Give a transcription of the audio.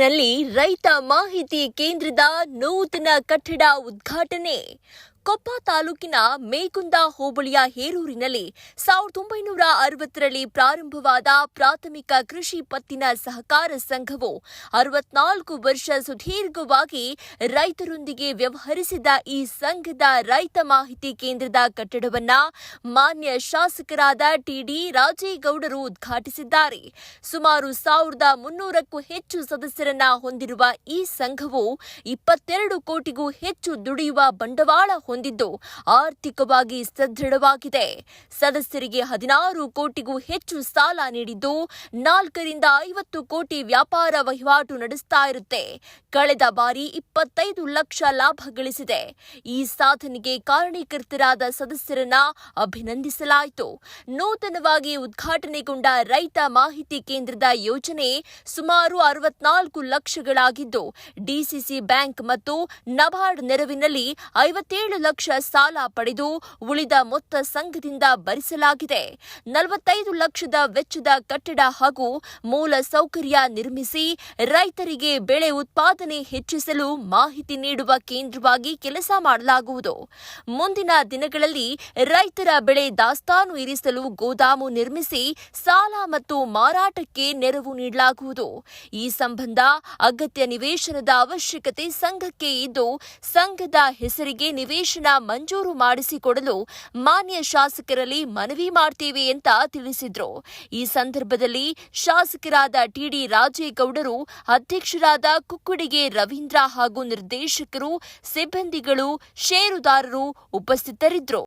ನಗರದಲ್ಲಿ ರೈತ ಮಾಹಿತಿ ಕೇಂದ್ರದ ನೂತನ ಕಟ್ಟಡ ಉದ್ಘಾಟನೆ. ಕೊಪ್ಪ ತಾಲೂಕಿನ ಮೇಕುಂದ ಹೋಬಳಿಯ ಹೇರೂರಿನಲ್ಲಿ ಸಾವಿರದ ಒಂಬೈನೂರ ಅರವತ್ತರಲ್ಲಿ ಪ್ರಾರಂಭವಾದ ಪ್ರಾಥಮಿಕ ಕೃಷಿ ಪತ್ತಿನ ಸಹಕಾರ ಸಂಘವು ಅರವತ್ನಾಲ್ಕು ವರ್ಷ ಸುದೀರ್ಘವಾಗಿ ರೈತರೊಂದಿಗೆ ವ್ಯವಹರಿಸಿದ ಈ ಸಂಘದ ರೈತ ಮಾಹಿತಿ ಕೇಂದ್ರದ ಕಟ್ಟಡವನ್ನ ಮಾನ್ಯ ಶಾಸಕರಾದ ಟಿಡಿ ರಾಜೇಗೌಡರು ಉದ್ಘಾಟಿಸಿದ್ದಾರೆ. ಸುಮಾರು ಸಾವಿರದ ಮುನ್ನೂರಕ್ಕೂ ಹೆಚ್ಚು ಸದಸ್ಯರನ್ನ ಹೊಂದಿರುವ ಈ ಸಂಘವು ಇಪ್ಪತ್ತೆರಡು ಕೋಟಿಗೂ ಹೆಚ್ಚು ದುಡಿಯುವ ಬಂಡವಾಳ ಹೊಂದಿದ್ದು ಆರ್ಥಿಕವಾಗಿ ಸದೃಢವಾಗಿದೆ. ಸದಸ್ಯರಿಗೆ ಹದಿನಾರು ಕೋಟಿಗೂ ಹೆಚ್ಚು ಸಾಲ ನೀಡಿದ್ದು ನಾಲ್ಕರಿಂದ ಐವತ್ತು ಕೋಟಿ ವ್ಯಾಪಾರ ವಹಿವಾಟು ನಡೆಸ್ತಾ ಇರುತ್ತೆ. ಕಳೆದ ಬಾರಿ ಇಪ್ಪತ್ತೈದು ಲಕ್ಷ ಲಾಭ ಗಳಿಸಿದೆ. ಈ ಸಾಧನೆಗೆ ಕಾರಣೀಕರ್ತರಾದ ಸದಸ್ಯರನ್ನ ಅಭಿನಂದಿಸಲಾಯಿತು. ನೂತನವಾಗಿ ಉದ್ಘಾಟನೆಗೊಂಡ ರೈತ ಮಾಹಿತಿ ಕೇಂದ್ರದ ಯೋಜನೆ ಸುಮಾರು ಅರವತ್ನಾಲ್ಕು ಲಕ್ಷಗಳಾಗಿದ್ದು, ಡಿಸಿಸಿ ಬ್ಯಾಂಕ್ ಮತ್ತು ನಬಾರ್ಡ್ ನೆರವಿನಲ್ಲಿ ಐವತ್ತೇಳು ಲಕ್ಷ ಸಾಲ ಪಡೆದು ಉಳಿದ ಮೊತ್ತ ಸಂಘದಿಂದ ಭರಿಸಲಾಗಿದೆ. ನಲವತ್ತೈದು ಲಕ್ಷದ ವೆಚ್ಚದ ಕಟ್ಟಡ ಹಾಗೂ ಮೂಲ ಸೌಕರ್ಯ ನಿರ್ಮಿಸಿ ರೈತರಿಗೆ ಬೆಳೆ ಉತ್ಪಾದನೆ ಹೆಚ್ಚಿಸಲು ಮಾಹಿತಿ ನೀಡುವ ಕೇಂದ್ರವಾಗಿ ಕೆಲಸ ಮಾಡಲಾಗುವುದು. ಮುಂದಿನ ದಿನಗಳಲ್ಲಿ ರೈತರ ಬೆಳೆ ದಾಸ್ತಾನು ಇರಿಸಲು ಗೋದಾಮು ನಿರ್ಮಿಸಿ ಸಾಲ ಮತ್ತು ಮಾರಾಟಕ್ಕೆ ನೆರವು ನೀಡಲಾಗುವುದು. ಈ ಸಂಬಂಧ ಅಗತ್ಯ ನಿವೇಶನದ ಅವಶ್ಯಕತೆ ಸಂಘಕ್ಕೆ ಇದ್ದು, ಸಂಘದ ಹೆಸರಿಗೆ ನಿವೇಶನ ಮಂಜೂರು ಮಾಡಿಸಿಕೊಡಲು ಮಾನ್ಯ ಶಾಸಕರಲ್ಲಿ ಮನವಿ ಮಾಡ್ತೀವಿ ಅಂತ ತಿಳಿಸಿದ್ರು. ಈ ಸಂದರ್ಭದಲ್ಲಿ ಶಾಸಕರಾದ ಟಿಡಿ ರಾಜೇಗೌಡರು, ಅಧ್ಯಕ್ಷರಾದ ಕುಕ್ಕುಡಿಗೆ ರವೀಂದ್ರ ಹಾಗೂ ನಿರ್ದೇಶಕರು, ಸಿಬ್ಬಂದಿಗಳು, ಷೇರುದಾರರು ಉಪಸ್ಥಿತರಿದ್ದರು.